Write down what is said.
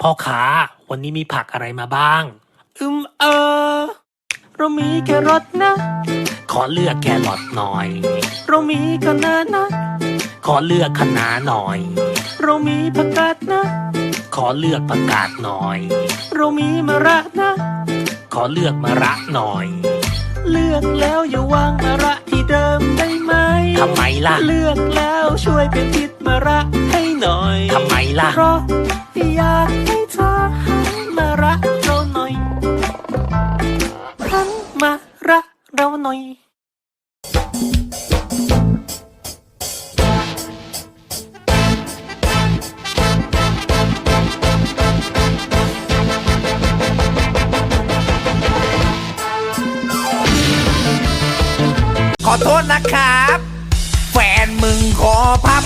พ่อค้าวันนี้มีผักอะไรมาบ้าง อืมเออ เรามีแครอทนะ ขอเลือกแครอทหน่อย เรามีคะน้านะ ขอเลือกคะน้าหน่อย เรามีผักกาดนะ ขอเลือกผักกาดหน่อย เรามีมะระนะ ขอเลือกมะระหน่อย เลือกแล้วอย่าวางมะระที่เดิมได้ไหมทำไมล่ะ เลือกแล้วช่วยเป็นทิศมะระให้หน่อยทำไมล่ะ เพราะอยาก รักเราหน่อยขอโทษนะครับ แฟนมึงขอพับ